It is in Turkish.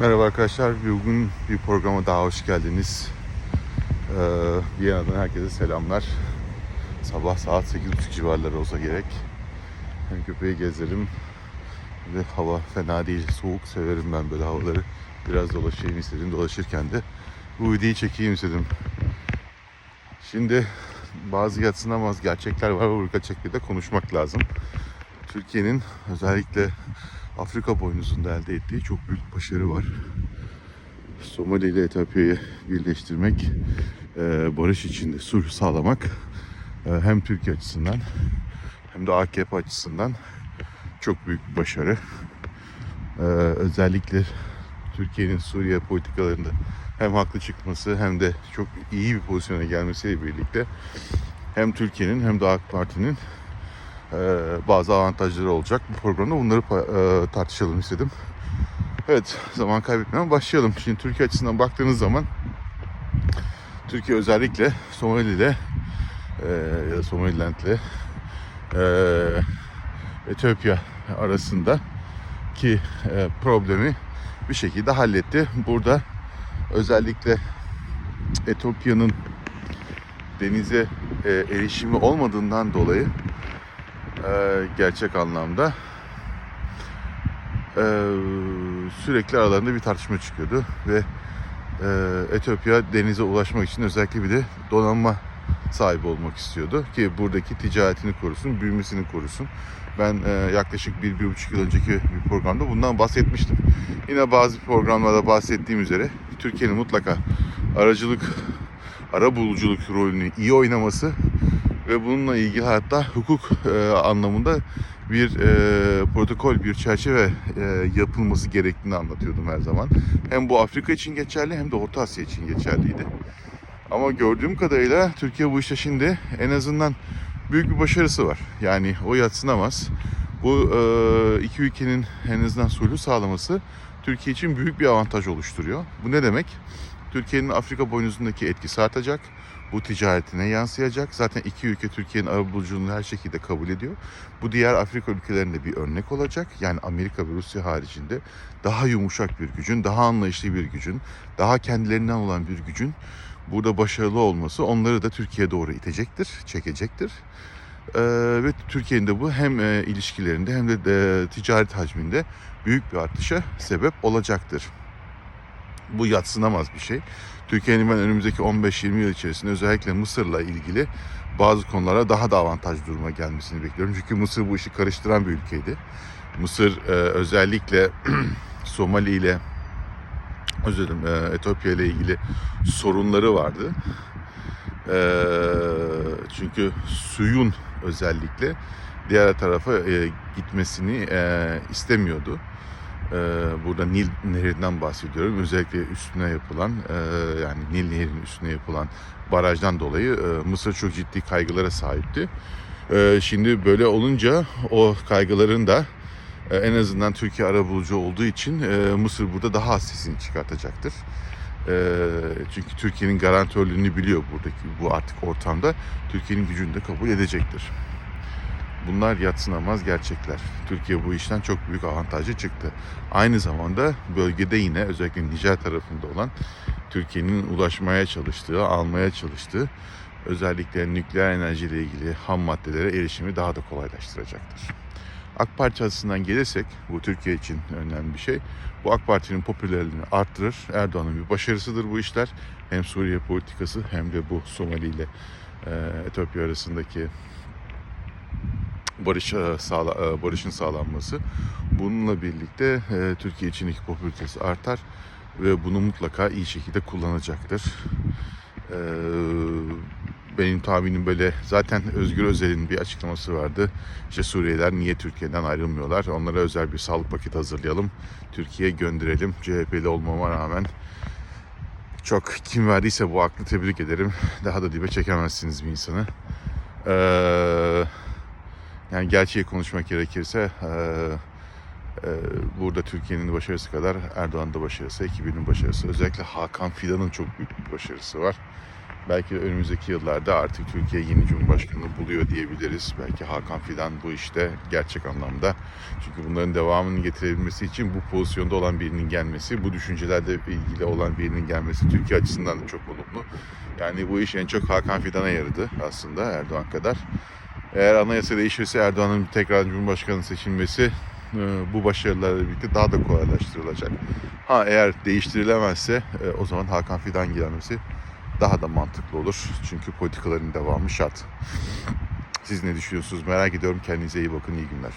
Merhaba arkadaşlar. Bugün bir programa daha hoş geldiniz. Ee, Viyana'dan herkese selamlar. Sabah saat 8.30 civarları olsa gerek. Hem köpeği gezelim. Ve hava fena değil. Soğuk severim ben böyle havaları. Biraz dolaşayım istedim. Dolaşırken de bu videoyu çekeyim istedim. Şimdi bazı yatsınamaz gerçekler var. Bu gerçekleri de konuşmak lazım. Türkiye'nin özellikle Afrika boynuzunda elde ettiği çok büyük başarı var. Somali ile Etiyopya'yı birleştirmek, e, barış içinde sulh sağlamak e, hem Türkiye açısından hem de AKP açısından çok büyük bir başarı. E, Özellikle Türkiye'nin Suriye politikalarında hem haklı çıkması hem de çok iyi bir pozisyona gelmesiyle birlikte hem Türkiye'nin hem de AK Parti'nin bazı avantajları olacak. Bu programda bunları e, tartışalım istedim. Evet, zaman kaybetmeden başlayalım. Şimdi Türkiye açısından baktığınız zaman Türkiye özellikle Somali ile e, ya da Somaliland'le e, Etiyopya arasında ki problemi bir şekilde halletti. Burada özellikle Etiyopya'nın denize erişimi olmadığından dolayı e, gerçek anlamda e, sürekli aralarında bir tartışma çıkıyordu ve e, Etiyopya denize ulaşmak için özellikle bir de donanma sahibi olmak istiyordu ki buradaki ticaretini korusun, büyümesini korusun. Ben e, yaklaşık bir, bir buçuk yıl önceki bir programda bundan bahsetmiştim. Yine bazı programlarda bahsettiğim üzere Türkiye'nin mutlaka aracılık, ara buluculuk rolünü iyi oynaması ve bununla ilgili hatta hukuk e, anlamında bir e, protokol, bir çerçeve e, yapılması gerektiğini anlatıyordum her zaman. Hem bu Afrika için geçerli hem de Orta Asya için geçerliydi. Ama gördüğüm kadarıyla Türkiye bu işte şimdi en azından büyük bir başarısı var. Yani o yatsınamaz. Bu e, iki ülkenin en azından sulhu sağlaması Türkiye için büyük bir avantaj oluşturuyor. Bu ne demek? Türkiye'nin Afrika boynuzundaki etkisi artacak. Bu ticaretine yansıyacak. Zaten iki ülke Türkiye'nin arabuluculuğunu her şekilde kabul ediyor. Bu diğer Afrika ülkelerinde bir örnek olacak. Yani Amerika ve Rusya haricinde daha yumuşak bir gücün, daha anlayışlı bir gücün, daha kendilerinden olan bir gücün burada başarılı olması onları da Türkiye'ye doğru itecektir, çekecektir. Ee, ve Türkiye'nin de bu hem e, ilişkilerinde hem de e, ticaret hacminde büyük bir artışa sebep olacaktır. Bu yatsınamaz bir şey. Türkiye'nin ben önümüzdeki 15-20 yıl içerisinde özellikle Mısır'la ilgili bazı konulara daha da avantaj duruma gelmesini bekliyorum. Çünkü Mısır bu işi karıştıran bir ülkeydi. Mısır e, özellikle Somali ile özür dilerim e, Etiyopya ile ilgili sorunları vardı. E, çünkü suyun özellikle diğer tarafa e, gitmesini e, istemiyordu. Ee, burada Nil Nehri'nden bahsediyorum. Özellikle üstüne yapılan e, yani Nil Nehri'nin üstüne yapılan barajdan dolayı e, Mısır çok ciddi kaygılara sahipti. E, şimdi böyle olunca o kaygıların da e, en azından Türkiye arabulucu olduğu için Mısır burada daha az sesini çıkartacaktır. E, çünkü Türkiye'nin garantörlüğünü biliyor buradaki bu artık ortamda. Türkiye'nin gücünü de kabul edecektir. Bunlar yatsınamaz gerçekler. Türkiye bu işten çok büyük avantajı çıktı. Aynı zamanda bölgede yine özellikle Nijer tarafında olan Türkiye'nin ulaşmaya çalıştığı, almaya çalıştığı özellikle nükleer enerjiyle ilgili ham maddelere erişimi daha da kolaylaştıracaktır. AK Parti açısından gelirsek bu Türkiye için önemli bir şey. Bu AK Parti'nin popülerliğini arttırır. Erdoğan'ın bir başarısıdır bu işler. Hem Suriye politikası hem de bu Somali ile e, Etiyopya arasındaki barış e, sağla, e, barışın sağlanması. Bununla birlikte e, Türkiye içindeki popülaritesi artar ve bunu mutlaka iyi şekilde kullanacaktır. Benim tahminim böyle zaten Özgür Özel'in bir açıklaması vardı. İşte Suriyeliler niye Türkiye'den ayrılmıyorlar? Onlara özel bir sağlık paketi hazırlayalım. Türkiye'ye gönderelim. CHP'li olmama rağmen çok kim verdiyse bu aklı tebrik ederim. Daha da dibe çekemezsiniz bir insanı. Eee yani gerçeği konuşmak gerekirse e, e, burada Türkiye'nin başarısı kadar Erdoğan'ın da başarısı, ekibinin başarısı. Özellikle Hakan Fidan'ın çok büyük bir başarısı var. Belki de önümüzdeki yıllarda artık Türkiye yeni Cumhurbaşkanı buluyor diyebiliriz. Belki Hakan Fidan bu işte gerçek anlamda. Çünkü bunların devamını getirebilmesi için bu pozisyonda olan birinin gelmesi, bu düşüncelerle ilgili olan birinin gelmesi Türkiye açısından da çok olumlu. Yani bu iş en çok Hakan Fidan'a yaradı aslında Erdoğan kadar. Eğer anayasa değişirse Erdoğan'ın tekrar Cumhurbaşkanı seçilmesi e, bu başarılarla birlikte daha da kolaylaştırılacak. Ha eğer değiştirilemezse e, o zaman Hakan Fidan gelmesi daha da mantıklı olur. Çünkü politikaların devamı şart. Siz ne düşünüyorsunuz merak ediyorum. Kendinize iyi bakın. iyi günler.